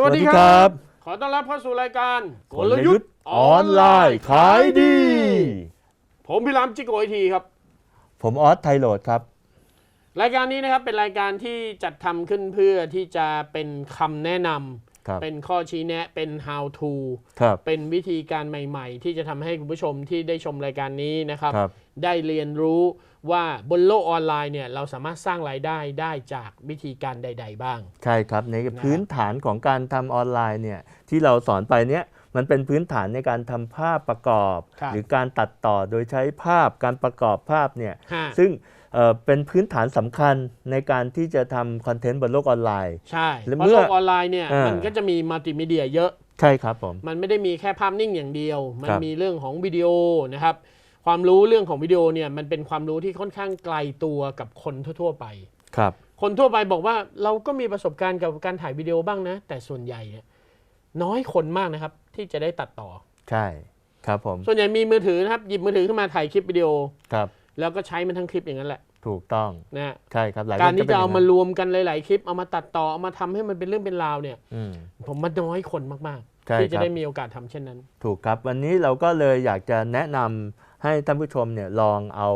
สวัสดีครับ ขอต้อนรับเข้าสู่รายการกลยุทธ์ออนไลน์ขายดี ผมพิรามจิโกไอทีครับ ผมออสไทโรดครับ รายการนี้นะครับเป็นรายการที่จัดทำขึ้นเพื่อที่จะเป็นคำแนะนครับำเป็นข้อชี้แนะเป็น how to ครับเป็นวิธีการใหม่ ๆ ที่จะทำให้คุณผู้ชมที่ได้ชมรายการนี้นะครับครับ ได้เรียนรู้ว่าบนโลกออนไลน์เนี่ยเราสามารถสร้างรายได้ได้จากวิธีการใด ๆ บ้าง ใช่ครับในพื้นฐานของการทำออนไลน์เนี่ยที่เราสอนไปเนี่ยมันเป็นพื้นฐานในการทำภาพประกอบครับหรือการตัดต่อโดยใช้ภาพการประกอบภาพเนี่ยฮะซึ่งเอ่อเป็นพื้นฐานสำคัญในการที่จะทำคอนเทนต์บนโลกออนไลน์ ใช่แล้วเพราะเมื่โลอกออนไลน์เนี่ยอ่ามัมันก็จะมีมัลติมีเดียเยอะ ใช่ครับผม มันไม่ได้มีแค่ภาพนิ่งอย่างเดียว มันครับมีเรื่องของวิดีโอนะครับ ความรู้เรื่องของวิดีโอเนี่ยมันเป็นความรู้ที่ค่อนข้างไกลตัวกับคนทั่ว ๆ ไป ครับ คนทั่วไปบอกว่าเราก็มีประสบการณ์กับการถ่ายวิดีโอบ้างนะ แต่ส่วนใหญ่เนี่ยน้อยคนมากนะครับ ที่จะได้ตัดต่อ ใช่ ครับผม ส่วนใหญ่มีมือถือนะครับหยิบมือถือขึ้นมาถ่ายคลิปวิดีโอ ครับ แล้วก็ใช้มันทั้งคลิปอย่างนั้นแหละถูกต้อง นะฮะใช่ครับหลายการคนที่ป็นจะเอาย่งมานั้นรวมกันหลาย ๆ คลิปเอามาตัดต่อเอามาทำให้มันเป็นเรื่องเป็นราวเนี่ย อืม ผมมันน้อยคนมาก ใช่ๆ ที่จะครับได้มีโอกาสทำเช่นนั้น ถูกครับ วันนี้เราก็เลยอยากจะแนะนำ ให้ท่านผู้ชมเนี่ยลองเอา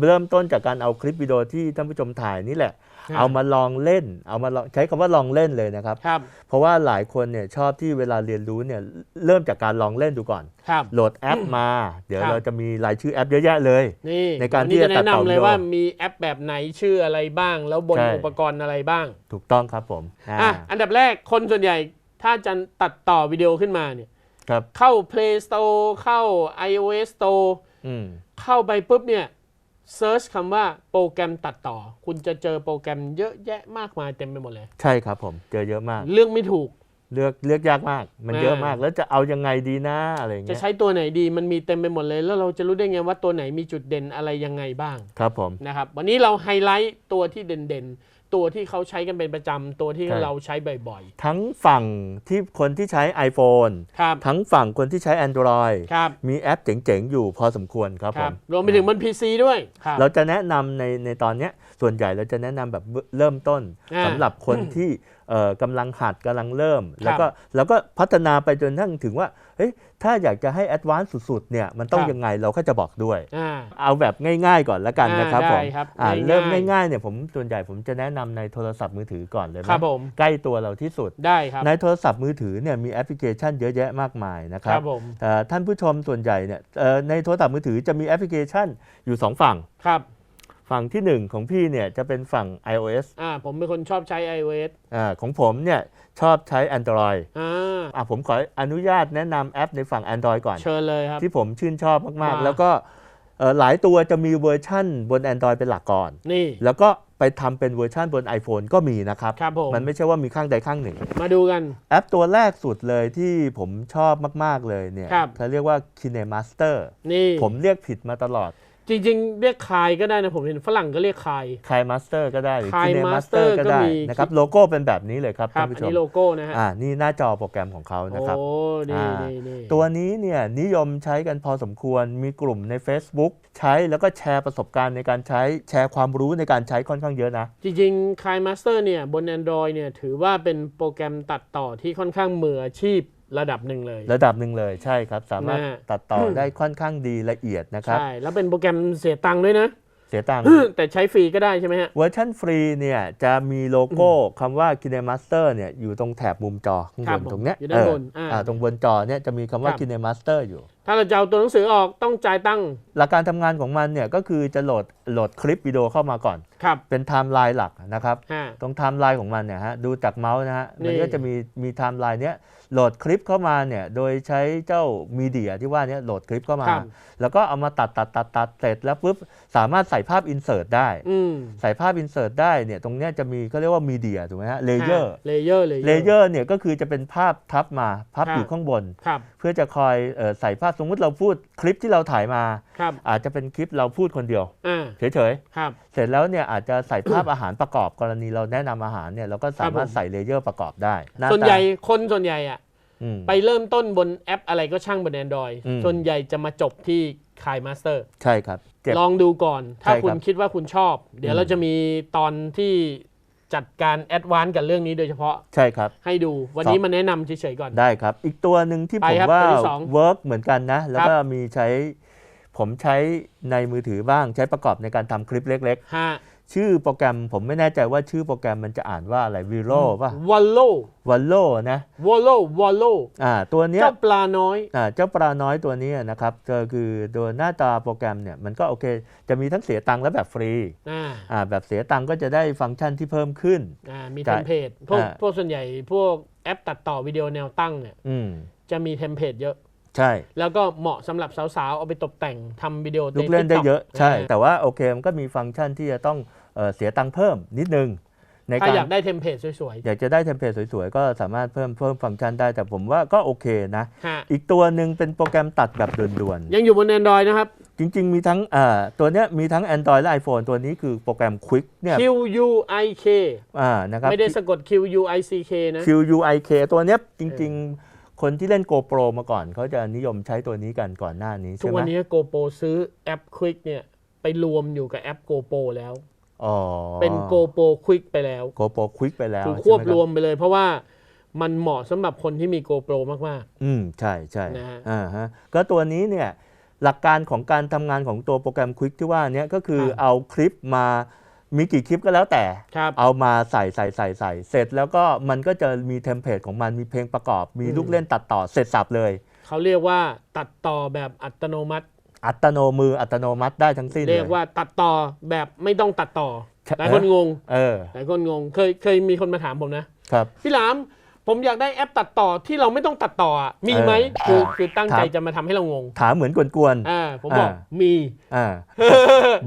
เริ่มต้นจากการเอาคลิปวิดีโอที่ท่านผู้ชมถ่ายนี่แหละครับเอามาลองเล่น เอามาลองใช้คำว่าลองเล่นเลยนะครับครับ เพราะว่าหลายคนเนี่ยชอบที่เวลาเรียนรู้เนี่ยเริ่มจากการลองเล่นดูก่อนครับโหลดแอปมา เดี๋ยวครับเราจะมีรายชื่อแอปเยอะแยะเลยนี่ในการวันที่นี้จะจะตัดแนะต่อนำเลยวิดีโอว่ามีแอปแบบไหนชื่ออะไรบ้าง แล้วบนใช่อุปกรณ์อะไรบ้าง ถูกต้องครับผมอ่าอะอันดับแรกคนส่วนใหญ่ถ้าจะตัดต่อวิดีโอขึ้นมาเนี่ยครับเข้า Play Store เข้า iOS Store อืม เข้าไปปุ๊บเนี่ยเซิร์ชคำว่าโปรแกรมตัดต่อ คุณจะเจอโปรแกรมเยอะแยะมากมายเต็มไปหมดเลย ใช่ครับผม เจอเยอะมาก เรื่องไม่ถูก เลือกเลือกยากมาก มันอ่าเยอะมาก แล้วจะเอายังไงดีนะอะไรอย่างจะเงี้ยใช้ตัวไหนดี มันมีเต็มไปหมดเลย แล้วเราจะรู้ได้ไงว่าตัวไหนมีจุดเด่นอะไรยังไงบ้าง ครับผม นะครับ วันนี้เราไฮไลท์ตัวที่เด่นๆ ตัวที่เขาใช้กันเป็นประจำตัวที่ใช่ เราใช้บ่อย ทั้งฝั่งที่คนที่ใช้ iPhone ๆ ครับ ทั้งฝั่งคนที่ใช้ Android ครับ มีแอปเจ๋ง ๆ อยู่พอสมควรครับคผรับ มรวมไปถึงบน PC ด้วยครับ เราจะแนะนำในในตอนเนี้ยส่วนใหญ่เราจะแนะนำแบบเริ่มต้นอ่าสำหรับคนที่เอ่อกำลังหัดกำลังเริ่ม แล้วก็แล้วก็พัฒนาไปจนทั้งถึงว่า เฮ้ยถ้าอยากจะให้แอดวานซ์สุดๆเนี่ยมันต้องครับยังไงเราก็จะบอกด้วยอ่าเอาแบบง่ายๆก่อนละกันอ่านะครับผมได้ครับอ่าง่ายๆเริ่มง่ายๆเนี่ยผมส่วนใหญ่ผมจะแนะนำในโทรศัพท์มือถือก่อนเลยนะครับผมใกล้ตัวเราที่สุดได้ครับในโทรศัพท์มือถือเนี่ยมีแอปพลิเคชันเยอะแยะมากมายนะคครัรับบผมแต่ท่านผู้ชมส่วนใหญ่เนี่ยเอ่อในโทรศัพท์มือถือจะมีแอปพลิเคชันอยู่ 2 ฝั่งครับ ฝั่งที่ 1 ของพี่เนี่ยจะเป็นฝั่ง iOS อ่าผมเป็นคนชอบใช้ iOS อาของผมเนี่ยชอบใช้ Android อ่าอะผมขออนุญาตแนะนำแอปในฝั่ง Android ก่อน เชิญเลยครับ ที่ผมชื่นชอบมากมาๆแล้วก็เอ่อหลายตัวจะมีเวอร์ชั่นบน Android เป็นหลักก่อน นี่ แล้วก็ไปทำเป็นเวอร์ชั่นบน iPhone ก็มีนะครับครับผมมันไม่ใช่ว่ามีข้างใดข้างหนึ่ง มาดูกัน แอปตัวแรกสุดเลยที่ผมชอบมาก ๆ เลยเนี่ยครับเขาเรียกว่า KineMaster นี่ ผมเรียกผิดมาตลอด จริงๆ เรียกคายก็ได้นะ ผมเห็นฝรั่งก็เรียกคายคายมาสเตอร์ก็ได้หรือ Kai KineMaster Master ก็ได้ก็มีนะครับโลโก้เป็นแบบนี้เลยครับครัท่าบนผู้อันชมนี้โลโก้นะฮะอ่านี่หน้าจอโปรแกรมของเขานะครับโอ้นี่อ่านี่นี่ตัวนี้เนี่ยนิยมใช้กันพอสมควรมีกลุ่มใน Facebook ใช้แล้วก็แชร์ประสบการณ์ในการใช้แชร์ความรู้ในการใช้ค่อนข้างเยอะนะ จริงๆคายมาสเตอร์เนี่ยบน Android เนี่ยถือว่าเป็นโปรแกรมตัดต่อที่ค่อนข้างมืออาชีพ ระดับหนึ่งเลย ระดับหนึ่งเลยใช่ครับ สามารถนะฮะตัดต่อได้ค่อนข้างดีละเอียดนะครับใช่แล้วเป็นโปรแกรมเสียตังค์ด้วยนะเสียตังค์แต่ใช้ฟรีก็ได้ใช่ไหมฮะเวอร์ชันฟรีเนี่ยจะมีโลโก้คำว่า KineMaster เนี่ยอยู่ตรงแถบมุมจอข้างครับบนผมตรงเนี้ยอยู่ด้านบนเอออ่าอ่าตรงบนจอเนี่ยจะมีคำว่าครับ KineMaster อยู่ถ้าเราจะเอาตัวหนังสือออกต้องจ่ายตังค์ หลักการทำงานของมันเนี่ยก็คือจะโหลดโหลดคลิปวิดีโอเข้ามาก่อน ครับ เป็นไทม์ไลน์หลักนะครับ ฮะ ตรงไทม์ไลน์ของมันเนี่ยฮะดูจากเมาส์นะฮะนี่ มันก็จะมีมีไทม์ไลน์เนี้ยโหลดคลิปเข้ามาเนี่ยโดยใช้เจ้ามีเดียที่ว่าเนี้ยโหลดคลิปเข้ามา ครับ แล้วก็เอามาตัดตัดตัดตัดเสร็จแล้วปุ๊บสามารถใส่ภาพอินเสิร์ตได้ อืมใส่ภาพอินเสิร์ตได้เนี่ยตรงเนี้ยจะมีเขาเรียกว่ามีเดียถูกไหมฮะเลเยอร์เลเยอร์เลเลเยอร์เนี่ยก็คือจะเป็นภาพทับมาพับครับอยู่ข้างบน ครับ เพื่อจะคอยเออใส่ภาพสมมุติเราพูดคลิปที่เราถ่ายมาครับอาจจะเป็นคลิปเราพูดคนเดียวอ่าเฉยครับๆเสร็จแล้วเนี่ยอาจจะใส่ภาพอาหารประกอบกรณีเราแนะนำอาหารเนี่ยเราก็สามารถครับผมใส่เลเยอร์ประกอบได้าส่วนใหญ่ตาคนส่วนใหญ่อะอืมไปเริ่มต้นบนแอปอะไรก็ช่างบน Android อืมส่วนใหญ่จะมาจบที่คายมาสเตอร์ใช่ครับเก็บลองดูก่อน ถ้าใช่ครับคุณคิดว่าคุณชอบ เดี๋ยวอืมเราจะมีตอนที่ จัดการแอดวานซ์กับเรื่องนี้โดยเฉพาะใช่ครับ ให้ดูวันนี้มาแนะนำเฉยๆก่อน ได้ครับ อีกตัวหนึ่งที่ไปผมครับว่าตัวที่สองเวิร์กเหมือนกันนะ แล้วครับก็มีใช้ผมใช้ในมือถือบ้างใช้ประกอบในการทำคลิปเล็ก ฮะ ๆ ชื่อโปรแกรมผมไม่แน่ใจว่าชื่อโปรแกรมมันจะอ่านว่าอะไรวิโรป่ะวอลโลวัลโลนะวอลโลวอลโลอ่าตัวเนี้ยเจ้าปลาน้อยอ่าเจ้าปลาน้อยตัวนี้นะครับก็คือโดยหน้าตาโปรแกรมเนี่ยมันก็โอเค จะมีทั้งเสียตังค์และแบบฟรีอ่าอ่าแบบเสียตังค์ก็จะได้ฟังก์ชันที่เพิ่มขึ้นอ่ามีเทจ่ายมเพลตพวกอ่าพวกส่วนใหญ่พวกแอปตัดต่อวิดีโอแนวตั้งเนี่ยอืมจะมีเทมเพลตเยอะใช่ แล้วก็เหมาะสำหรับสาวๆ เอาไปตกแต่งทำวิดีโอลูกเล่นได้ TikTok เยอะ ใช่อ่าแต่ว่าโอเคมันก็มีฟังก์ชันที่จะต้อง เอ่อเสียตังค์เพิ่มนิดนึงในถ้าการอยากได้เทมเพลตสวยอยากจะได้เทมเพลตสวยๆ ก็สามารถเพิ่มเพิ่มฟังก์ชันได้แต่ผมว่าก็โอเคนะๆฮะอีกตัวหนึ่งเป็นโปรแกรมตัดแบบด่วนยังอยู่บน Android นะครับๆจริงๆ มีทั้งอ่าตัวเนี้ยมีทั้ง Android และ iPhone ตัวนี้คือโปรแกรม Quick เนี่ย Q U I K อ่านะครับไม่ได้สะกด Q U I C K นะ QUIK ตัวเนี้ยจริง ๆ คนที่เล่น GoPro มาก่อน เขาจะนิยมใช้ตัวนี้กันก่อนหน้านี้ทุใช่กไหมวันนี้ GoPro ซื้อแอป Quick เนี่ยไปรวมอยู่กับแอป GoPro แล้ว อ๋อเป็น GoPro Quick ไปแล้ว GoPro Quick ไปแล้วถูกใช่ควบไหรวมไปเลย เพราะว่ามันเหมาะสำหรับคนที่มี GoPro มากอืมใช่ใช่นะฮะอ่าฮะก็ตัวนี้เนี่ยหลักการของการทำงานของตัวโปรแกรม Quick ที่ว่าเนี้ยก็คือครับเอาคลิปมามีกี่คลิปก็แล้วแต่ๆครับเอามาใส่ใส่ใส่ใส่เสร็จแล้วก็มันก็จะมีเทมเพลตของมันมีเพลงประกอบ มีอืมลูกเล่นตัดต่อเสร็จสับเลย เขาเรียกว่าตัดต่อแบบอัตโนมัติ อัตโนมืออัตโนมัติได้ทั้งสิ้นเรียกเลยว่าตัดต่อแบบไม่ต้องตัดต่อใช่หลายคนงงเออหลายคนงงเคยเคยมีคนมาถามผมนะครับพี่หลามผมอยากได้แอปตัดต่อที่เราไม่ต้องตัดต่ออะมีไหมเออคืออ่าคือตั้งใจถามจะมาทำให้เรางง ถามเหมือนกวนอ่าผมบอกอ่ามีๆอ่า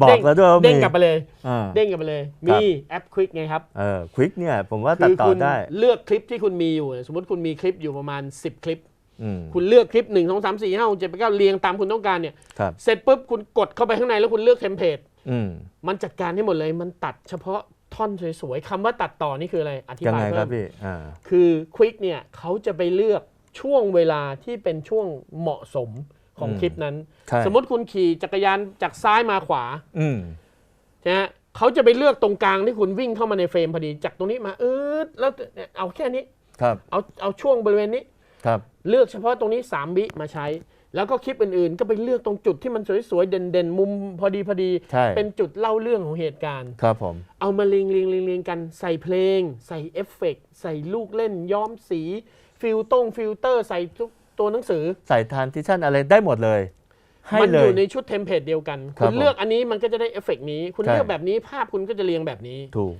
บอกแล้วด้วยว่ามีเด้งกลับไปเลยอ่าเด้งกลับไปเลยครัมีบแอปควิกไงครับเออควิกเนี่ยผมว่าตัดคือต่อคุณได้เลือกคลิปที่คุณมีอยู่ สมมติคุณมีคลิปอยู่ประมาณ 10 คลิปอืม คุณเลือกคลิป1 2 3 4 5 6 7 8 9เรียงตามคุณต้องการเนี่ยครับเสร็จปุ๊บคุณกดเข้าไปข้างในแล้วคุณเลือกเทมเพลตอืมมันจัดการให้หมดเลยมันตัดเฉพาะท่อนสวยๆคำว่าตัดต่อนี่คืออะไรอธิยังบายไงคเพิ่รับมพี่อ่าคือควิกเนี่ยเขาจะไปเลือกช่วงเวลาที่เป็นช่วงเหมาะสมของอืมคลิปนั้นใช่สมมติคุณขี่จักรยานจากซ้ายมาขวาอืมนะฮะเขาจะไปเลือกตรงกลางที่คุณวิ่งเข้ามาในเฟรมพอดี จากตรงนี้มาเออแล้วเนี่ยเอาแค่นี้ ครับ เอาเอาช่วงบริเวณนี้ ครับ เลือกเฉพาะตรงนี้ 3 วิมาใช้ แล้วก็คลิปอื่นๆ ก็ไปเลือกตรงจุดที่มันสวยๆ เด่นๆ มุมพอดีพอดี ใช่ เป็นจุดเล่าเรื่องของเหตุการณ์ ครับผม เอามาเรียงเรียงเรียงเรียงกันใส่เพลง ใส่เอฟเฟกต์ใส่ลูกเล่นย้อมสี ฟิลตรงฟิลเตอร์ ใส่ทุกตัวหนังสือ ใส่ทานทิชันอะไรได้หมดเลย ให้มันเลอย ยู่ในชุดเทมเพลตเดียวกัน ครัคุบณเลือกอันนี้มันก็จะได้เอฟเฟกต์นี้ คุณใช่ เลือกแบบนี้ภาพคุณก็จะเรียงแบบนี้ ถูก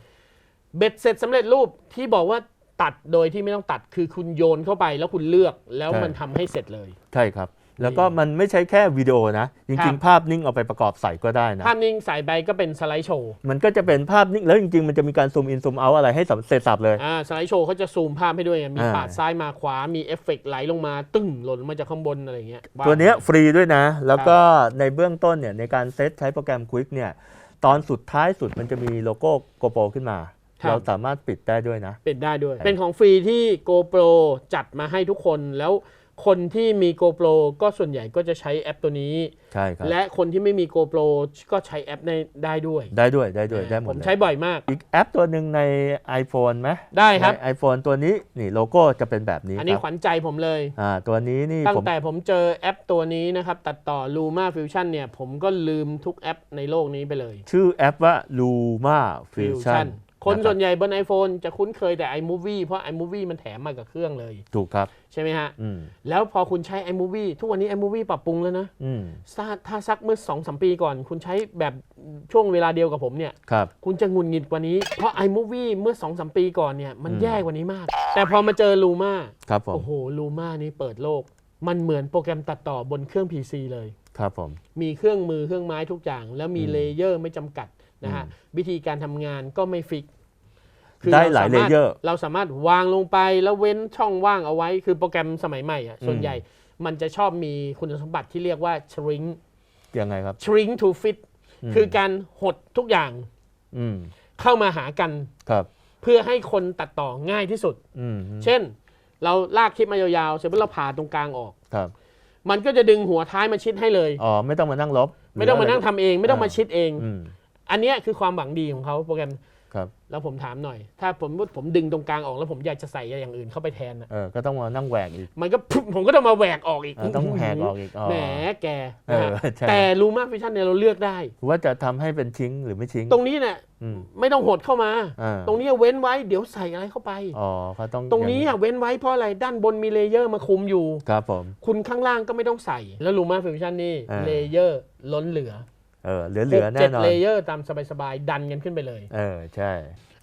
เบ็ดเสร็จสำเร็จรูปที่บอกว่า ตัดโดยที่ไม่ต้องตัดคือคุณโยนเข้าไปแล้วคุณเลือกแล้วใช่มันทำให้เสร็จเลย ใช่ครับ แล้วก็มันไม่ใช่แค่วิดีโอนะ จครัริง บ ๆ ภาพนิ่งเอาไปประกอบใส่ก็ได้นะ ภาพนิ่งใส่ไปก็เป็นสไลด์โชว์มันก็จะเป็นภาพนิ่งแล้วจริง ๆ มันจะมีการซูมอินซูมเอาอะไรให้สำเสร็จสับเลย อ่าสไลด์โชว์เขาจะซูมภาพให้ด้วยไงมีอ่า ปาดซ้ายมาขวามีเอฟเฟกต์ไหลลงมา ตึ้งหล่นลงมาจากข้างบนอะไรเงี้ยาตัวเนี้ยฟรีด้วยนะ แล้วก็ในเบื้องต้นเนี่ยในการเซตใช้โปรแกรม Quick เนี่ยตอนสุดท้ายสุดมันจะมีโลโก้ GoPro ขึ้นมา เราสามารถปิดได้ด้วยนะเป็นได้ด้วย เป็นของฟรีที่ GoPro จัดมาให้ทุกคนแล้วคนที่มี GoPro ก็ส่วนใหญ่ก็จะใช้แอปตัวนี้ ใช่ครับ และคนที่ไม่มี GoPro ก็ใช้แอปได้ได้ด้วย ได้ด้วยได้ด้วยได้หมผดมเลยใช้บ่อยมาก อีกแอปตัวหนึ่งใน iPhone ไหมได้ครับใน iPhone ตัวนี้นี่โลโก้จะเป็นแบบนี้ อันนี้ครับขวัญใจผมเลยอ่าตัวนี้นี่ตั้งผมแต่ผมเจอแอปตัวนี้นะครับ ตัดต่อ Luma Fusion เนี่ย ผมก็ลืมทุกแอปในโลกนี้ไปเลย ชื่อแอปว่า Luma Fusion คนนะครับส่วนใหญ่บน iPhone จะคุ้นเคยแต่ iMovie เพราะ iMovie มันแถมมากับเครื่องเลย ถูกครับ ใช่ไหมฮะอืมแล้วพอคุณใช้ iMovie ทุกวันนี้ iMovie ปรับปรุงแล้วนะอืมถ้าถ้าสักเมื่อ2อสปีก่อน คุณใช้แบบช่วงเวลาเดียวกับผมเนี่ยครับคุณจะหงุนงิดกว่านี้ เพราะ iMovie เมื่อ2อสปีก่อนเนี่ยมันอืมแย่กว่านี้มาก แต่พอมาเจอ Luma ครับผมโอ้โห Luma นี่เปิดโลก มันเหมือนโปรแกรมตัดต่อบนเครื่อง PC เลย ครับผม มีเครื่องมือเครื่องไม้ทุกอย่าง แล้วมีอืมเลเยอร์ไม่จำกัด นะฮะอืมวิธีการทำงานก็ไม่ฟิกได้รหลายสมรถเลเยอร์เราสามารถวางลงไปแล้วเว้นช่องว่างเอาไว้ คือโปรแกรมสมัยใหม่อะส่วนอืมใหญ่มันจะชอบมีคุณสมบัติที่เรียกว่า shrink ยังไงครับ shrink to fit มคือการหดทุกอย่างอืมเข้ามาหากันครับเพื่อให้คนตัดต่อง่ายที่สุดอืมเช่น เราลากคลิปมายาวๆเสร็จแล้วเราผ่าตรงกลางออกครับ มันก็จะดึงหัวท้ายมาชิดให้เลย อ๋อ ไม่ต้องมานั่งลบ ไม่ต้องมานั่งทำเอง ไม่ต้องมาชิดเอง อืมอันเนี้ยคือความหวังดีของเขาโปรแกรมครับแล้วผมถามหน่อย ถ้าผมผมดึงตรงกลางออกแล้วผมอยากจะใส่อย่างอื่นเข้าไปแทนน่ะเออก็ต้องมานั่งแหวกอีก มันก็ผมก็ต้องมาแหวกออกอีกเออต้องแหกออกอีกอ๋อแหมแกเอนะอฮะใช่แต่รูมาฟิชชั่นเนี่ยเราเลือกได้ ว่าจะทำให้เป็นชิ้งหรือไม่ชิ้ง ตรงนี้เนี่ยอืมไม่ต้องหดเข้ามาอ่าตรงนี้เว้นไว้เดี๋ยวใส่อะไรเข้าไปอ๋อเขาต้องตรงนี้อย่าอะเว้นไว้เพราะอะไรด้านบนมีเลเยอร์มาคุมอยู่ครับผมคุณข้างล่างก็ไม่ต้องใส่ แล้วรูมาฟิชชั่นนี่อ่าเลเยอร์ล้นเหลือ เออเหลือเหลือหกแน่เจ็ดนอนเลเยอร์ตามสบายๆ ดันกันขึ้นไปเลย เออ ใช่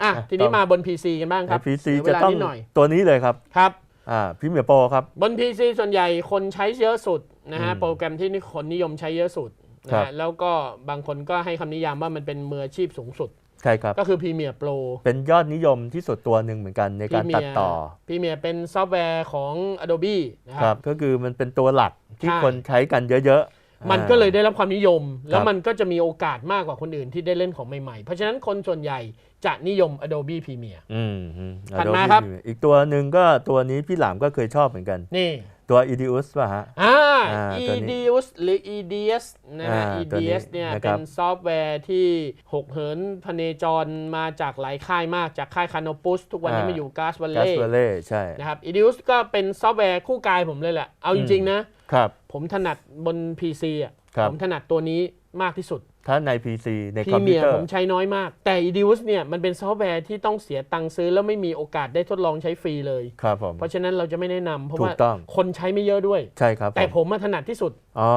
อะอะทีนี้ต้องมาบน PC กันบ้างครับพีซีเหลือเวจะลาต้องนิดหน่อยตัวนี้เลยครับครับอ่าพิมพ์โปรครับ บน PC ส่วนใหญ่คนใช้เยอะสุดนะฮะอืมโปรแกรมที่คนนิยมใช้เยอะสุดนะครัฮะบแล้วก็บางคนก็ให้คำนิยามว่ามันเป็นมืออาชีพสูงสุดใช่ครับ ก็คือ Premiere Pro เป็นยอดนิยมที่สุดตัวหนึ่งเหมือนกันในการตัดต่อ Premiere เป็นซอฟต์แวร์ของ Adobe นะคครัรับบก็คือมันเป็นตัวหลักที่ใช่คนใช้กันเยอะๆ มันก็เลยอ่าได้รับความนิยม แล้ควรับมันก็จะมีโอกาสมากกว่าคนอื่นที่ได้เล่นของใหม่ๆ เพราะฉะนั้นคนส่วนใหญ่จะนิยม Adobe Premiere อืมอืมถัดมา Adobe ครับ Premiere อีกตัวหนึ่งก็ตัวนี้พี่หลามก็เคยชอบเหมือนกัน นี่ ตัว Edius ป่ะฮะ อ่าอ่าตัวนี้ EDUS หรือ EDS นะฮะ อ่าตัวนี้ EDS เนี่ย นะคเป็รับนซอฟต์แวร์ที่หกเหินพเนจรมาจากหลายค่ายมากจากค่ายคาน o ปุสทุกวันนี้มาอยู่ g a s v a l กา l ส e เวเล่ใช่ นะครับ EDUS ก็เป็นซอฟต์แวร์คู่กายผมเลยแหละ เอาจริง ๆ นะ ครับ ผมถนัดบน PC อะ ครับ ผมถนัดตัวนี้มากที่สุด ถ้าใน PC ในพีคอมพิเมีวยเตอร์ผมใช้น้อยมาก แต่ EDUS เนี่ยมันเป็นซอฟต์แวร์ที่ต้องเสียตังค์ซื้อ แล้วไม่มีโอกาสได้ทดลองใช้ฟรีเลยครับผมเพราะฉะนั้นเราจะไม่แนะนำเพราะถูว่ากต้องคนใช้ไม่เยอะด้วย ใช่ครับแต่ผมมาถนัดที่สุดอ๋อ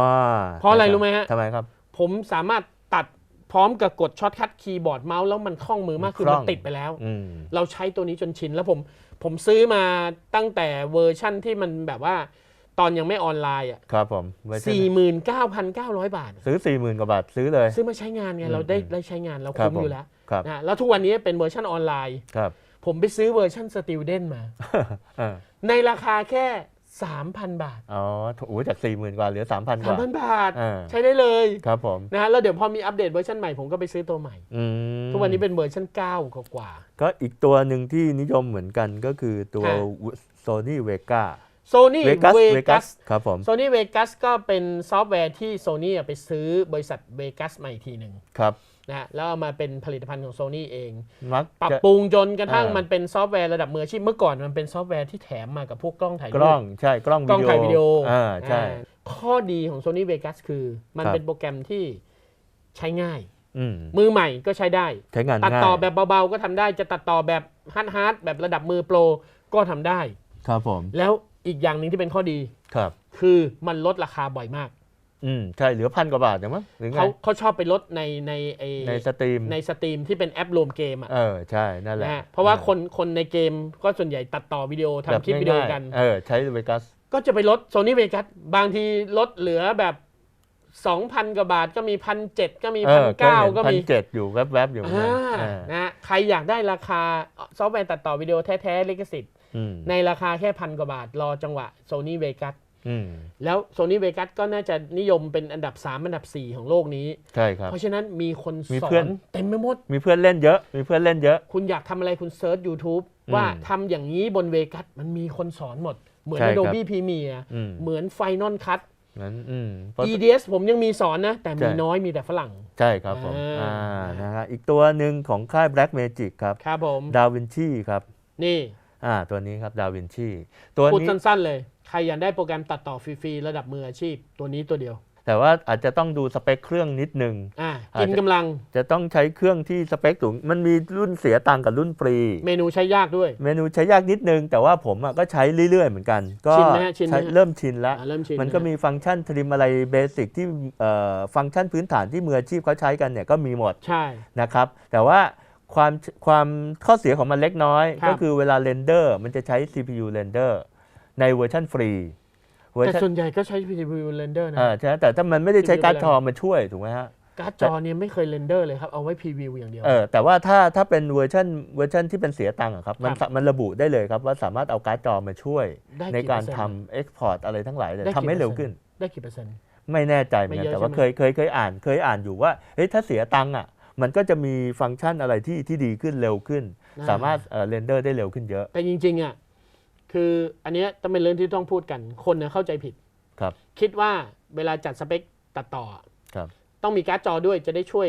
เพราะอะไรรู้ไหมฮะทำไมครับ ผมสามารถตัดพร้อมกับกดช็อตคัทคีย์บอร์ดเมาส์แล้วมันคล่องมือมากคือคล่มัอนงติดไปแล้วอืมเราใช้ตัวนี้จนชินแล้วผมผมซื้อมาตั้งแต่เวอร์ชั่นที่มันแบบว่า ตอนยังไม่ออนไลน์อะครับผมไว้ใช่ไหมสี่หมื่นเก้าพันเก้าร้อยบาท ซื้อ40,000กว่าบาทซื้อเลย ซื้อมาใช้งานไงอืมเราได้อืมได้ใช้งานเราครับคุ้มอยู่แล้วครับนะแล้วทุกวันนี้เป็นเวอร์ชันออนไลน์ครับผมไปซื้อเวอร์ชันสติ u เดนมาเออในราคาแค่3,000บาท อ๋อโอ้โหจาก40,000กว่าเหลือ3,000กว่า3,000บาทอ่าใช้ได้เลย ครับผม นะฮะ แล้วเดี๋ยวพอมีอัปเดตเวอร์ชันใหม่ ผมก็ไปซื้อตัวใหม่อืมทุกวันนี้เป็นเวอร์ชัน9กว่า ก็อีกตัวหนึ่งที่นิยมเหมือนกันก็คือตัวค่ะ Sony Vega โซนี่ Vegas เว Vegas กัสครับผมโซนี่เวกัสก็เป็นซอฟต์แวร์ที่โซนี่ไปซื้อบริษัทเวกัสมาอีกทีหนึ่งครับนะฮะแล้วเอามาเป็นผลิตภัณฑ์ของโซนี่เองมักปรับจะปรุงจนกระทั่งอ่ามัมันเป็นซอฟต์แวร์ระดับมืออาชีพเมื่อก่อนมันเป็นซอฟต์แวร์ที่แถมมากับพวกกล้องถ่ายกรูล้องปใช่กล้องกล้องถ่ายวิดีโออ่าใช่อ่าข้อดีของ Sony Vegas คือมันครับเป็นโปรแกรมที่ใช้ง่ายอืมมือใหม่ก็ใช้ได้ใช้งานตัดง่ายต่อแบบเบาๆก็ทำได้จะตัดต่อแบบฮาร์ดฮาร์ดแบบระดับมือโปรก็ทำได้ ครับผมแล้ว อีกอย่างหนึ่งที่เป็นข้อดี ครับ คือมันลดราคาบ่อยมาก อืมใช่เหลือพันกว่าบาทอย่างมั้งหรือไงเขาเขาชอบไปลดในในไอในสตรีมในสตรีมที่เป็นแอปรวมเกมอะเออใช่นั่นแหละนะฮะเพราะว่าคนคนในเกมก็ส่วนใหญ่ตัดต่อวิดีโอทำแบบคลิปวิดีโอง่ายๆกัน เออใช้เวกัส ก็จะไปลด Sony Vegas บางทีลดเหลือแบบ 2,000 กว่าบาทก็มีพันเก็มีเอพันอเก้าก็ก็พันมีเจ็ดอยู่แวบๆอยู่เหมือนอ่ากันเออนะฮะใครอยากได้ราคาซอฟต์แวร์ตัดต่อวิดีโอแท้ๆลิขสิทธิ์อืม ในราคาแค่พันกว่าบาท รอจังหวะ Sony Vegas อืมแล้ว Sony Vegas ก็น่าจะนิยมเป็นอันดับ 3 อันดับ 4 ของโลกนี้ ใช่ครับ เพราะฉะนั้นมีคนมีสอเพื่อนนเต็มไปหมด มีเพื่อนเล่นเยอะ มีเพื่อนเล่นเยอะ คุณอยากทำอะไรคุณเซิร์ช YouTube อืมว่าทำอย่างนี้บน Vegas มันมีคนสอนหมด เหมือนใช่ครับ Adobe Premiere อืมเหมือน Final Cut งั้นอืมเพราะ EDS ผมยังมีสอนนะ แต่มีใช่น้อยมีแต่ฝรั่ง ใช่ครับผมอ่าอ่านะฮะอีกตัวหนึ่งของค่าย Black Magic ครับครับผมดาวินชีครับ นี่ อ่าตัวนี้ครับดาวินชีตัวพูดนี้สั้นๆเลย ใครอยากได้โปรแกรมตัดต่อฟรีๆระดับมืออาชีพ ตัวนี้ตัวเดียว แต่ว่าอาจจะต้องดูสเปคเครื่องนิดนึง อ่าอาจจะกินกำลังจะต้องใช้เครื่องที่สเปคสูง มันมีรุ่นเสียตังค์กับรุ่นฟรี เมนูใช้ยากด้วย เมนูใช้ยากนิดนึง แต่ว่าผมอะก็ใช้เรื่อยๆเหมือนกัน ก็ชินไหมฮะชินไหมใช้ฮะเริ่มชินแล้ว อ่าเริ่มชินมันก็ะมีฟังก์ชันทริมอะไรเบสิกที่เอ่อฟังก์ชันพื้นฐานที่มืออาชีพเขาใช้กันเนี่ยก็มีหมด ใช่ นะครับแต่ว่า ความความข้อเสียของมันเล็กน้อย ครับ ก็คือเวลาเรนเดอร์มันจะใช้ CPU เรนเดอร์ในเวอร์ชันฟรีเวอร์แต่ชันส่วนใหญ่ก็ใช้ CPU Render นะ อ่าใช่แต่ถ้ามันไม่ได้ใช้ CPU การ์ดอะไรจอมาช่วยถูกไหมฮะ การ์ดจอเนี่ยไม่เคยเรนเดอร์เลยครับ เอาไว้พรีวิวอย่างเดียว เออแต่ว่าถ้าถ้าเป็นเวอร์ชันเวอร์ชันที่เป็นเสียตังค์อะครับมันครับมันระบุได้เลยครับว่าสามารถเอาการ์ดจอมาช่วย ได้ในกี่การเปอร์เซ็นต์ ทำเอ็กพอร์ตอะไรทั้งหลายเลยได้กี่ทำให้เร็วเปอร์เซ็นต์ขึ้น ได้กี่เปอร์เซ็นต์ ไม่แน่ใจเหมือนกันไม่เยอะแต่ว่าใช่ไหม เคยเคยเคยอ่านเคยอ่านอยู่ว่าเฮ้ยถ้าเสียตังค์อะ มันก็จะมีฟังก์ชันอะไรที่ที่ดีขึ้นเร็วขึ้น สามารถเรนเดอร์ได้เร็วขึ้นเยอะ แต่จริงๆอะคืออันเนี้ยต้องเป็นเรื่องที่ต้องพูดกัน คนเนี่ยเข้าใจผิดครับ คิดว่าเวลาจัดสเปคตัดต่ออะครับ ต้องมีการ์ดจอด้วยจะได้ช่วย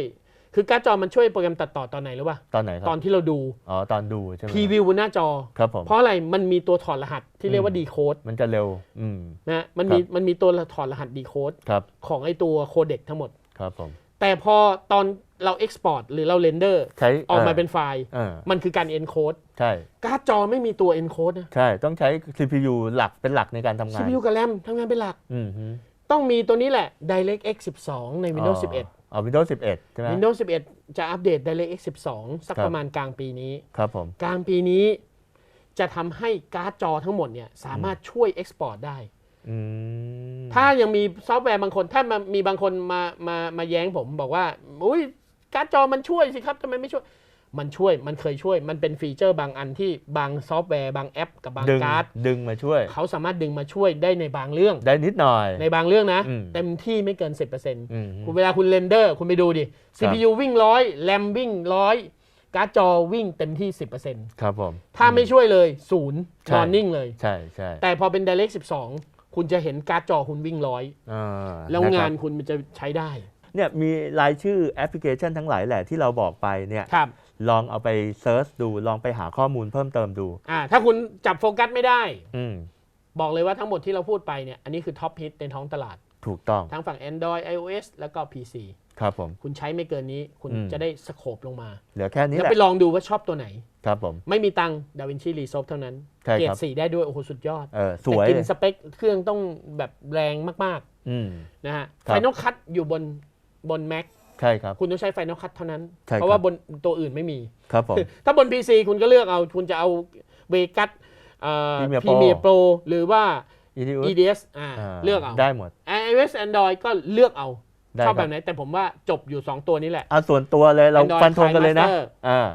คือการ์ดจอมันช่วยโปรแกรมตัดต่อตอนไหนรู้ป่ะตอนไหนครัตอนที่เราดูอ๋อตอนดูใช่ไหมพรีวิวบนหน้าจอครับผมเพราะอะไรมันมีตัวถอดรหัสที่เรียกว่าอืมดีโคดมันจะเร็วอืมนะฮะมันมีมันมีตัวถอดรหัสดีโคดครับของไอตัวโคเด็กทั้งหมดครับผม แต่พอตอนเรา Export หรือเราเรนเดอร์ใช้ออกมาเป็นไฟล์ เออมันคือการ encode ใช่การ์ดจอไม่มีตัว encode นะ ใช่ต้องใช้ CPU หลักเป็นหลักในการทำงาน CPU กับ RAM ทำงานเป็นหลัก อืมฮึต้องมีตัวนี้แหละ DirectX 12 ใน Windows อ๋อ11 อ๋อ Windows 11 ใช่ไหม Windows 11 จะอัปเดต DirectX 12 สักครับประมาณกลางปีนี้ ครับผม กลางปีนี้จะทำให้การ์ดจอทั้งหมดเนี่ยสามารถช่วย Export ได้ อืม ถ้ายังมีซอฟต์แวร์บางคน ถ้ามามีบางคนมามามาแย้งผมบอกว่าอุ้ยการ์ดจอมันช่วยสิครับทำไมไม่ช่วย มันช่วยมันเคยช่วย มันเป็นฟีเจอร์บางอันที่บางซอฟต์แวร์บางแอป กับบางดึงการ์ดดึงมาช่วย เขาสามารถดึงมาช่วยได้ในบางเรื่อง ได้นิดหน่อย ในบางเรื่องนะ อืม เต็มที่ไม่เกิน 10%อืม คุณเวลาคุณเรนเดอร์ คุณไปดูดิ CPU วิ่งร้อยแรมวิ่งร้อยการ์ดจอวิ่งเต็มที่ 10%ครับผม ถ้าไม่ช่วยเลยศูนย์ใช่ นอนนิ่งเลย ใช่ใช่แต่พอเป็น Direct 12 คุณจะเห็นการ์ดจอคุณวิ่งร้อยอ่าแล้วะครับงานคุณมันจะใช้ได้เนี่ยมีรายชื่อแอปพลิเคชันทั้งหลายแหละที่เราบอกไปเนี่ยครับลองเอาไปเซิร์ชดูลองไปหาข้อมูลเพิ่มเติมดูอ่าถ้าคุณจับโฟกัสไม่ได้อืมบอกเลยว่าทั้งหมดที่เราพูดไปเนี่ยอันนี้คือท็อปฮิตในท้องตลาดถูกต้องทั้งฝั่ง Android iOS แล้วก็ PC ครับผม คุณใช้ไม่เกินนี้ คุณอืม จะได้สโคปลงมา เหลือแค่นี้แล้วแหละไปลองดูว่าชอบตัวไหน ครับผม ไม่มีตังค์ DaVinci Resolve เท่านั้น ใช่เกรคดรับสีได้ด้วย โอ้โห สุดยอดเออสแต่วยกินสเปคเครื่องต้องแบบแรงมาก อืม ๆ นะฮะครับ Final Cut อยู่บนบน Mac ใช่ครับ คุณต้องใช้ Final Cut เท่านั้น ใช่ครับ เพราะว่าบนตัวอื่นไม่มี ครับผม ถ้าบน PC คุณก็เลือกเอา คุณจะเอา Vegas เอ่อ Premiere Pro Premiere Pro หรือว่า EDU EDS อ่าอ่าเลือกเอา ได้หมด iOS Android ก็เลือกเอา ได้ชอบคแบรับบไหนแต่ผมว่าจบอยู่ 2 ตัวนี้แหละ เอาส่วนตัวเลยเรา Android ฟันธงกันเลยนะ Master อ่า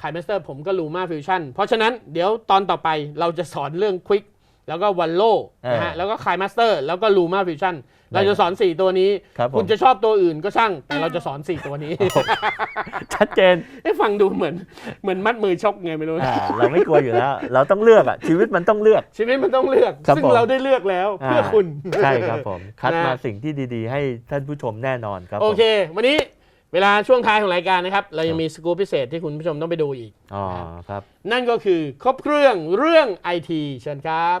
ขาย Master ผมก็ Luma Fusion เพราะฉะนั้นเดี๋ยวตอนต่อไปเราจะสอนเรื่อง Quick แล้วก็ Wallo นะฮะเออแล้วก็ขาย Master แล้วก็ Luma Fusion เราจะสอน 4 ตัวนี้ครับผมคุณจะชอบตัวอื่นก็ช่าง แต่เราจะสอน 4 ตัวนี้ ชัดเจนให้ฟังดูเหมือนเหมือนมัดมือชกไงไม่รู้อ่าเราไม่กลัวอยู่แล้ว เราต้องเลือกอะ ชีวิตมันต้องเลือก ชีวิตมันต้องเลือกครับซึ่งผมเราได้เลือกแล้วเพื่อคุณ ใช่ครับผม คัดนะมาสิ่งที่ดีๆ ให้ท่านผู้ชมแน่นอนครับผมโอเค วันนี้เวลาช่วงท้ายของรายการนะครับ เรายังมีสกู๊ปพิเศษที่คุณผู้ชมต้องไปดูอีก อ๋อครับ นั่นก็คือครบเครื่องเรื่องไอทีเชิญครับ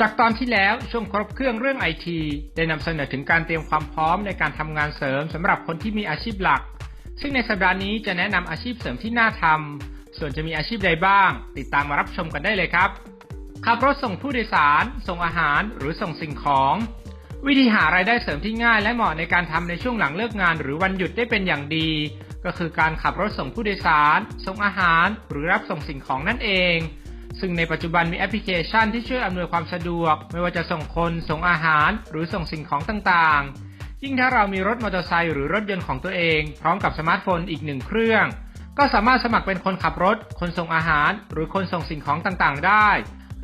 จากตอนที่แล้วช่วงครบเครื่องเรื่องไอทีได้นำเสนอถึงการเตรียมความพร้อมในการทำงานเสริมสำหรับคนที่มีอาชีพหลัก ซึ่งในสัปดาห์นี้จะแนะนำอาชีพเสริมที่น่าทำส่วนจะมีอาชีพใดบ้าง ติดตามมารับชมกันได้เลยครับขับรถส่งผู้โดยสาร ส่งอาหารหรือส่งสิ่งของ วิธีหารายได้เสริมที่ง่ายและเหมาะในการทำในช่วงหลังเลิกงาน หรือวันหยุดได้เป็นอย่างดี ก็คือการขับรถส่งผู้โดยสาร ส่งอาหาร หรือรับส่งสิ่งของนั่นเอง ซึ่งในปัจจุบันมีแอปพลิเคชันที่ช่วยอำนวยความสะดวก ไม่ว่าจะส่งคนส่งอาหาร หรือส่งสิ่งของต่างๆ ยิ่งถ้าเรามีรถมอเตอร์ไซค์หรือรถยนต์ของตัวเอง พร้อมกับสมาร์ทโฟนอีกหนึ่งเครื่อง ก็สามารถสมัครเป็นคนขับรถ คนส่งอาหาร หรือคนส่งสิ่งของต่างๆ ได้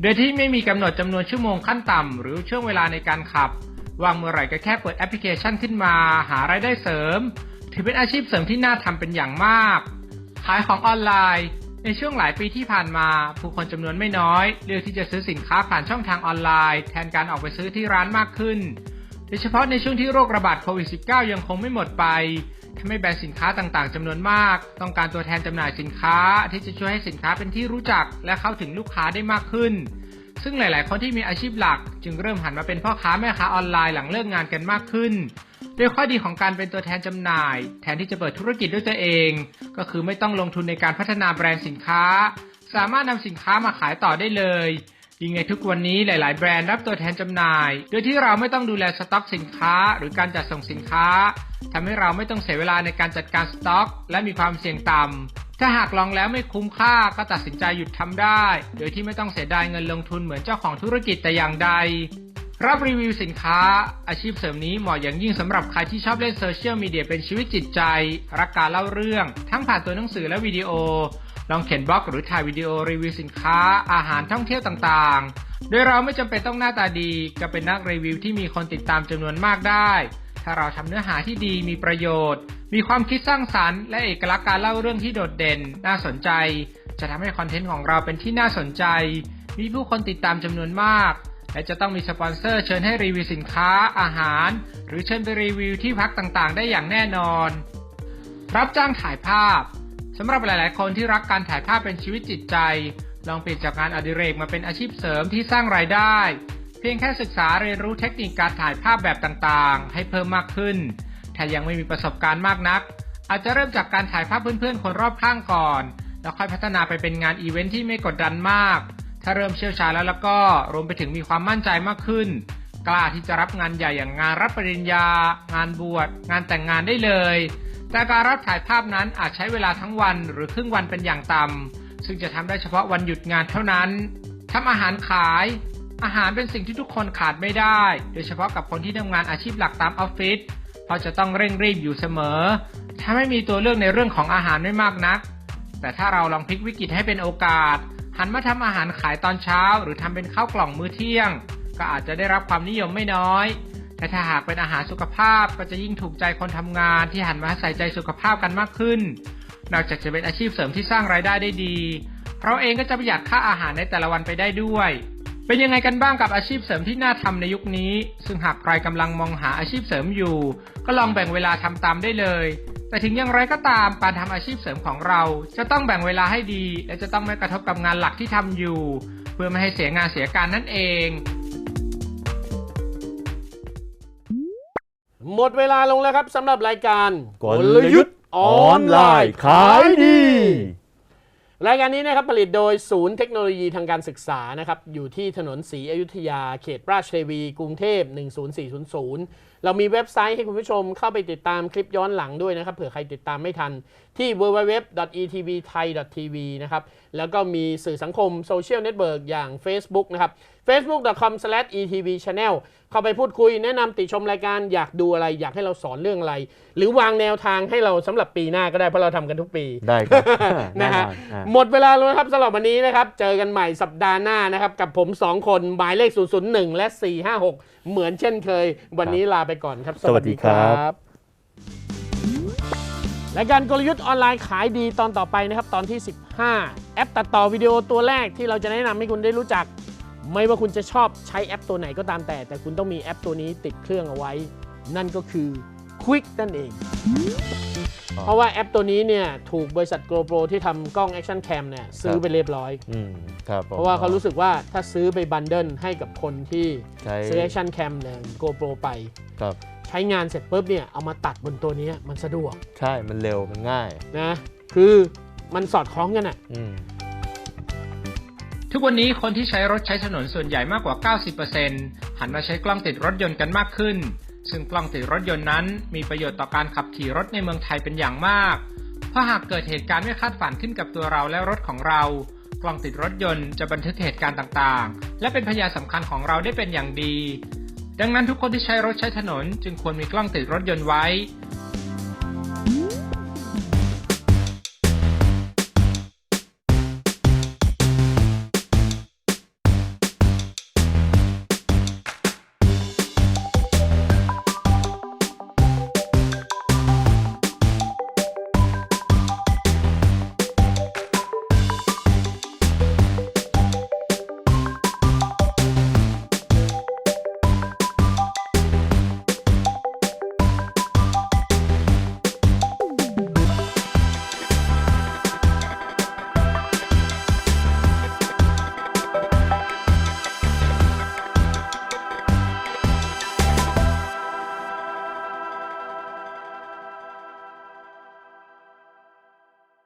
โดยที่ไม่มีกำหนดจำนวนชั่วโมงขั้นต่ำหรือช่วงเวลาในการขับว่างเมื่อไหร่ก็แค่เปิดแอปพลิเคชันขึ้นมาหารายได้เสริม ถือเป็นอาชีพเสริมที่น่าทำเป็นอย่างมาก ขายของออนไลน์ ในช่วงหลายปีที่ผ่านมา ผู้คนจำนวนไม่น้อย เลือกที่จะซื้อสินค้าผ่านช่องทางออนไลน์ แทนการออกไปซื้อที่ร้านมากขึ้น โดยเฉพาะในช่วงที่โรคระบาดโควิด -19 ยังคงไม่หมดไปทำให้แบรนด์สินค้าต่างๆจำนวนมาก ต้องการตัวแทนจำหน่ายสินค้าที่จะช่วยให้สินค้าเป็นที่รู้จัก และเข้าถึงลูกค้าได้มากขึ้น ซึ่งหลาย ๆ คนที่มีอาชีพหลัก จึงเริ่มหันมาเป็นพ่อค้าแม่ค้าออนไลน์หลังเลิกงานกันมากขึ้นด้วยข้อดีของการเป็นตัวแทนจำหน่าย แทนที่จะเปิดธุรกิจด้วยตัวเอง ก็คือไม่ต้องลงทุนในการพัฒนาแบรนด์สินค้า สามารถนำสินค้ามาขายต่อได้เลยยิ่งในทุกวันนี้หลาย ๆ แบรนด์รับตัวแทนจำหน่าย โดยที่เราไม่ต้องดูแลสต็อกสินค้า หรือการจัดส่งสินค้าทำให้เราไม่ต้องเสียเวลาในการจัดการสต็อก และมีความเสี่ยงต่ำ ถ้าหากลองแล้วไม่คุ้มค่าก็ตัดสินใจหยุดทำได้ โดยที่ไม่ต้องเสียดายเงินลงทุนเหมือนเจ้าของธุรกิจแต่อย่างใด รับรีวิวสินค้า อาชีพเสริมนี้เหมาะอย่างยิ่งสำหรับใครที่ชอบเล่นโซเชียลมีเดียเป็นชีวิตจิตใจ รักการเล่าเรื่อง ทั้งผ่านตัวหนังสือและวิดีโอ ลองเขียนบล็อกหรือถ่ายวิดีโอรีวิวสินค้า อาหารท่องเที่ยวต่างๆ โดยเราไม่จำเป็นต้องหน้าตาดี ก็เป็นนักรีวิวที่มีคนติดตามจำนวนมากได้ ถ้าเราทำเนื้อหาที่ดีมีประโยชน์ มีความคิดสร้างสรรค์และเอกลักษณ์การเล่าเรื่องที่โดดเด่น น่าสนใจ จะทำให้คอนเทนต์ของเราเป็นที่น่าสนใจ มีผู้คนติดตามจำนวนมาก และจะต้องมีสปอนเซอร์เชิญให้รีวิวสินค้า อาหาร หรือเชิญไปรีวิวที่พักต่างๆ ได้อย่างแน่นอน รับจ้างถ่ายภาพสำหรับหลาย ๆ คนที่รักการถ่ายภาพเป็นชีวิตจิตใจ ลองเปลี่ยนจากงานอดิเรกมาเป็นอาชีพเสริมที่สร้างรายได้ เพียงแค่ศึกษาเรียนรู้เทคนิคการถ่ายภาพแบบต่างๆ ให้เพิ่มมากขึ้น ถ้ายังไม่มีประสบการณ์มากนัก อาจจะเริ่มจากการถ่ายภาพเพื่อนๆ คนรอบข้างก่อน แล้วค่อยพัฒนาไปเป็นงานอีเวนท์ที่ไม่กดดันมาก ถ้าเริ่มเชี่ยวชาญแล้วแล้วก็รวมไปถึงมีความมั่นใจมากขึ้น กล้าที่จะรับงานใหญ่อย่างงานรับปริญญา งานบวช งานแต่งงานได้เลย แต่การรับถ่ายภาพนั้นอาจใช้เวลาทั้งวันหรือครึ่งวันเป็นอย่างต่ำซึ่งจะทำได้เฉพาะวันหยุดงานเท่านั้นทำอาหารขาย อาหารเป็นสิ่งที่ทุกคนขาดไม่ได้ โดยเฉพาะกับคนที่ทำงานอาชีพหลักตามออฟฟิศเพราะจะต้องเร่งรีบอยู่เสมอ ถ้าไม่มีตัวเลือกในเรื่องของอาหารไม่มากนัก แต่ถ้าเราลองพลิกวิกฤตให้เป็นโอกาส หันมาทำอาหารขายตอนเช้า หรือทำเป็นข้าวกล่องมื้อเที่ยง ก็อาจจะได้รับความนิยมไม่น้อย แต่ถ้าหากเป็นอาหารสุขภาพก็จะยิ่งถูกใจคนทำงานที่หันมาใส่ใจสุขภาพกันมากขึ้น นอกจากจะเป็นอาชีพเสริมที่สร้างรายได้ได้ดี เราเองก็จะประหยัดค่าอาหารในแต่ละวันไปได้ด้วย เป็นยังไงกันบ้างกับอาชีพเสริมที่น่าทำในยุคนี้ ซึ่งหากใครกำลังมองหาอาชีพเสริมอยู่ ก็ลองแบ่งเวลาทำตามได้เลย แต่ถึงอย่างไรก็ตามการทำอาชีพเสริมของเรา จะต้องแบ่งเวลาให้ดี และจะต้องไม่กระทบกับงานหลักที่ทำอยู่ เพื่อไม่ให้เสียงานเสียการนั่นเอง หมดเวลาลงแล้วครับสำหรับรายการกลยุทธ์ออนไลน์ขายดี รายการนี้นะครับผลิตโดยศูนย์เทคโนโลยีทางการศึกษานะครับอยู่ที่ถนนศรีอยุธยา เขตราชเทวี กรุงเทพ 10400 เรามีเว็บไซต์ให้คุณผู้ชมเข้าไปติดตามคลิปย้อนหลังด้วยนะครับเผื่อใครติดตามไม่ทันที่ www.etvthai.tv นะครับแล้วก็มีสื่อสังคมโซเชียลเน็ตเวิร์กอย่าง Facebook นะครับ facebook.com/etvchannel เข้าไปพูดคุยแนะนำติชมรายการอยากดูอะไร อยากให้เราสอนเรื่องอะไร หรือวางแนวทางให้เราสำหรับปีหน้าก็ได้เพราะเราทำกันทุกปีได้ครับ นะฮะแออะหมดเวลาแล้วนะครับสำหรับวันนี้นะครับ เจอกันใหม่สัปดาห์หน้านะครับ กับผม 2 คนหมายเลข 001 และ 456 เหมือนเช่นเคย วันนี้ลาไปก่อนครับ สวัสดีครับ รายการกลยุทธ์ออนไลน์ขายดีตอนต่อไปนะครับ ตอนที่ 15 แอปตัดต่อวิดีโอตัวแรกที่เราจะแนะนำให้คุณได้รู้จัก ไม่ว่าคุณจะชอบใช้แอปตัวไหนก็ตามแต่ แต่คุณต้องมีแอปตัวนี้ติดเครื่องเอาไว้ นั่นก็คือ Quick นั่นเอง เพราะว่าแอปตัวนี้เนี่ยถูกบริษัท GoPro ที่ทำกล้อง Action Cam เนี่ยซื้อไปเรียบร้อย อืมครับผมเพราะว่าเขารู้สึกว่าถ้าซื้อไปบันเดิลให้กับคนที่ใช้ ซื้อ Action Cam เนี่ย GoPro ไป ครับใช้งานเสร็จปุ๊บเนี่ยเอามาตัดบนตัวนี้มันสะดวกใช่มันเร็วมันง่าย นะคือมันสอดคล้องกันอะอืม ทุกวันนี้คนที่ใช้รถใช้ถนนส่วนใหญ่มากกว่า 90%หันมาใช้กล้องติดรถยนต์กันมากขึ้น ซึ่งกล้องติดรถยนต์นั้น มีประโยชน์ต่อการขับขี่รถในเมืองไทยเป็นอย่างมาก เพราะหากเกิดเหตุการณ์ไม่คาดฝันขึ้นกับตัวเราและรถของเรา กล้องติดรถยนต์จะบันทึกเหตุการณ์ต่างๆ และเป็นพยานสำคัญของเราได้เป็นอย่างดี ดังนั้นทุกคนที่ใช้รถใช้ถนน จึงควรมีกล้องติดรถยนต์ไว้